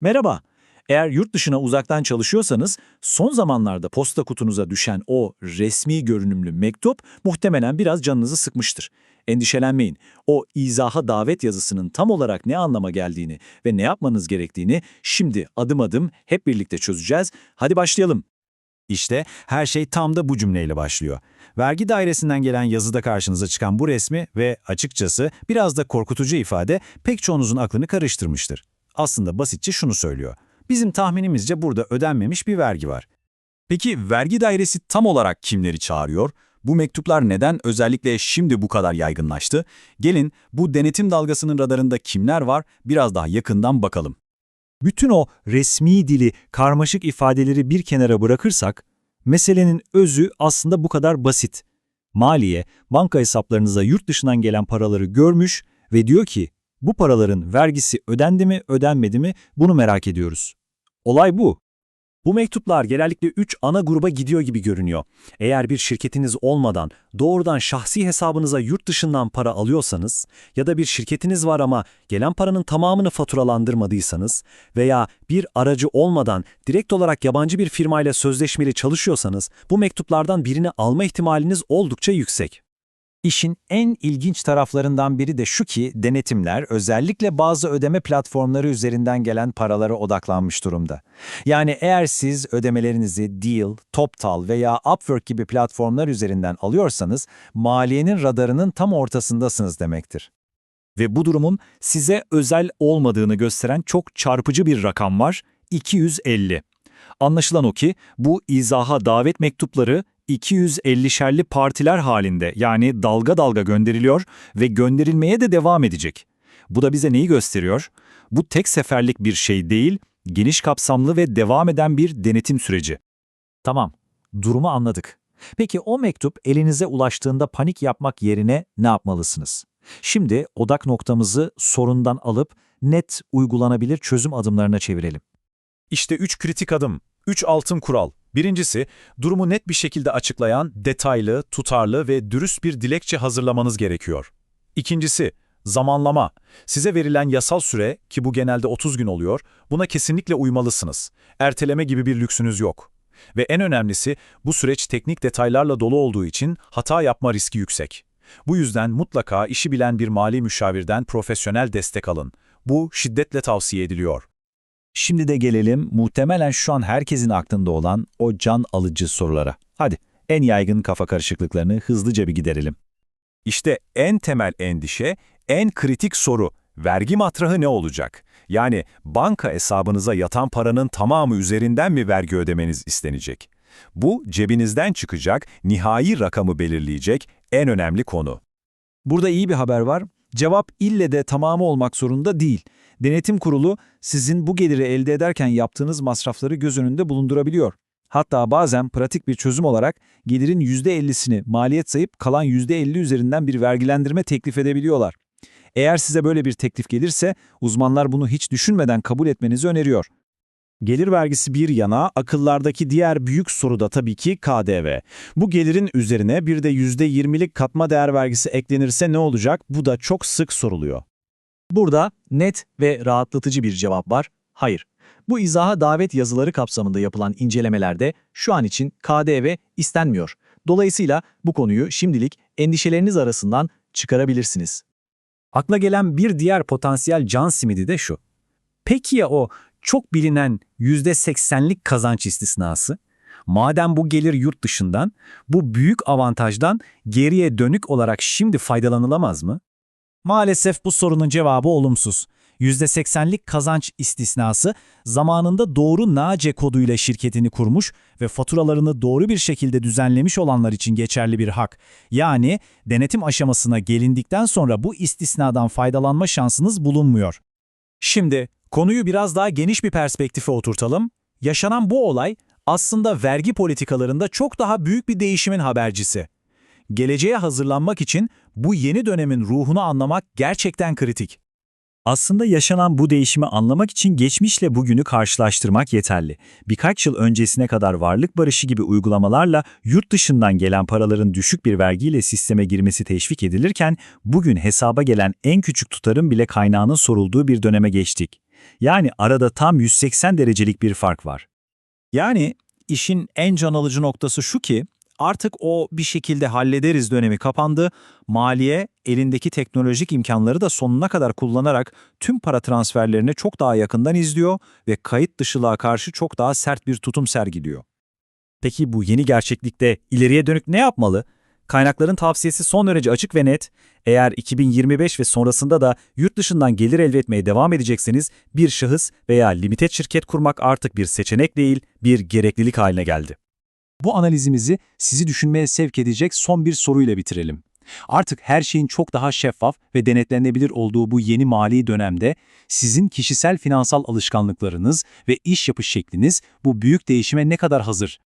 Merhaba. Eğer yurt dışına uzaktan çalışıyorsanız son zamanlarda posta kutunuza düşen o resmi görünümlü mektup muhtemelen biraz canınızı sıkmıştır. Endişelenmeyin. O izaha davet yazısının tam olarak ne anlama geldiğini ve ne yapmanız gerektiğini şimdi adım adım hep birlikte çözeceğiz. Hadi başlayalım. İşte her şey tam da bu cümleyle başlıyor. Vergi dairesinden gelen yazıda karşınıza çıkan bu resmi ve açıkçası biraz da korkutucu ifade pek çoğunuzun aklını karıştırmıştır. Aslında basitçe şunu söylüyor. Bizim tahminimizce burada ödenmemiş bir vergi var. Peki vergi dairesi tam olarak kimleri çağırıyor? Bu mektuplar neden özellikle şimdi bu kadar yaygınlaştı? Gelin bu denetim dalgasının radarında kimler var biraz daha yakından bakalım. Bütün o resmi dili, karmaşık ifadeleri bir kenara bırakırsak, meselenin özü aslında bu kadar basit. Maliye, banka hesaplarınıza yurt dışından gelen paraları görmüş ve diyor ki, bu paraların vergisi ödendi mi, ödenmedi mi bunu merak ediyoruz. Olay bu. Bu mektuplar genellikle 3 ana gruba gidiyor gibi görünüyor. Eğer bir şirketiniz olmadan doğrudan şahsi hesabınıza yurt dışından para alıyorsanız ya da bir şirketiniz var ama gelen paranın tamamını faturalandırmadıysanız veya bir aracı olmadan direkt olarak yabancı bir firmayla sözleşmeli çalışıyorsanız bu mektuplardan birini alma ihtimaliniz oldukça yüksek. İşin en ilginç taraflarından biri de şu ki denetimler özellikle bazı ödeme platformları üzerinden gelen paralara odaklanmış durumda. Yani eğer siz ödemelerinizi Deal, TopTal veya Upwork gibi platformlar üzerinden alıyorsanız maliyenin radarının tam ortasındasınız demektir. Ve bu durumun size özel olmadığını gösteren çok çarpıcı bir rakam var, 250. Anlaşılan o ki bu izaha davet mektupları 250'şerli partiler halinde yani dalga dalga gönderiliyor ve gönderilmeye de devam edecek. Bu da bize neyi gösteriyor? Bu tek seferlik bir şey değil, geniş kapsamlı ve devam eden bir denetim süreci. Tamam, durumu anladık. Peki o mektup elinize ulaştığında panik yapmak yerine ne yapmalısınız? Şimdi odak noktamızı sorundan alıp net uygulanabilir çözüm adımlarına çevirelim. İşte 3 kritik adım, 3 altın kural. Birincisi, durumu net bir şekilde açıklayan, detaylı, tutarlı ve dürüst bir dilekçe hazırlamanız gerekiyor. İkincisi, zamanlama. Size verilen yasal süre, ki bu genelde 30 gün oluyor, buna kesinlikle uymalısınız. Erteleme gibi bir lüksünüz yok. Ve en önemlisi, bu süreç teknik detaylarla dolu olduğu için hata yapma riski yüksek. Bu yüzden mutlaka işi bilen bir mali müşavirden profesyonel destek alın. Bu şiddetle tavsiye ediliyor. Şimdi de gelelim muhtemelen şu an herkesin aklında olan o can alıcı sorulara. Hadi en yaygın kafa karışıklıklarını hızlıca bir giderelim. İşte en temel endişe, en kritik soru, vergi matrahı ne olacak? Yani banka hesabınıza yatan paranın tamamı üzerinden mi vergi ödemeniz istenecek? Bu cebinizden çıkacak, nihai rakamı belirleyecek en önemli konu. Burada iyi bir haber var. Cevap ille de tamamı olmak zorunda değil. Denetim kurulu sizin bu geliri elde ederken yaptığınız masrafları göz önünde bulundurabiliyor. Hatta bazen pratik bir çözüm olarak gelirin %50'sini maliyet sayıp kalan %50 üzerinden bir vergilendirme teklif edebiliyorlar. Eğer size böyle bir teklif gelirse uzmanlar bunu hiç düşünmeden kabul etmenizi öneriyor. Gelir vergisi bir yana, akıllardaki diğer büyük soru da tabii ki KDV. Bu gelirin üzerine bir de %20'lik katma değer vergisi eklenirse ne olacak? Bu da çok sık soruluyor. Burada net ve rahatlatıcı bir cevap var. Hayır. Bu izaha davet yazıları kapsamında yapılan incelemelerde şu an için KDV istenmiyor. Dolayısıyla bu konuyu şimdilik endişeleriniz arasından çıkarabilirsiniz. Akla gelen bir diğer potansiyel can simidi de şu. Peki ya o çok bilinen %80'lik kazanç istisnası? Madem bu gelir yurt dışından, bu büyük avantajdan geriye dönük olarak şimdi faydalanılamaz mı? Maalesef bu sorunun cevabı olumsuz. %80'lik kazanç istisnası zamanında doğru NACE koduyla şirketini kurmuş ve faturalarını doğru bir şekilde düzenlemiş olanlar için geçerli bir hak. Yani denetim aşamasına gelindikten sonra bu istisnadan faydalanma şansınız bulunmuyor. Şimdi konuyu biraz daha geniş bir perspektife oturtalım. Yaşanan bu olay aslında vergi politikalarında çok daha büyük bir değişimin habercisi. Geleceğe hazırlanmak için bu yeni dönemin ruhunu anlamak gerçekten kritik. Aslında yaşanan bu değişimi anlamak için geçmişle bugünü karşılaştırmak yeterli. Birkaç yıl öncesine kadar varlık barışı gibi uygulamalarla yurt dışından gelen paraların düşük bir vergiyle sisteme girmesi teşvik edilirken bugün hesaba gelen en küçük tutarın bile kaynağının sorulduğu bir döneme geçtik. Yani arada tam 180 derecelik bir fark var. Yani işin en can alıcı noktası şu ki artık o bir şekilde hallederiz dönemi kapandı. Maliye elindeki teknolojik imkanları da sonuna kadar kullanarak tüm para transferlerini çok daha yakından izliyor ve kayıt dışılığa karşı çok daha sert bir tutum sergiliyor. Peki bu yeni gerçeklikte ileriye dönük ne yapmalı? Kaynakların tavsiyesi son derece açık ve net. Eğer 2025 ve sonrasında da yurt dışından gelir elde etmeye devam edecekseniz bir şahıs veya limited şirket kurmak artık bir seçenek değil, bir gereklilik haline geldi. Bu analizimizi sizi düşünmeye sevk edecek son bir soruyla bitirelim. Artık her şeyin çok daha şeffaf ve denetlenebilir olduğu bu yeni mali dönemde sizin kişisel finansal alışkanlıklarınız ve iş yapış şekliniz bu büyük değişime ne kadar hazır?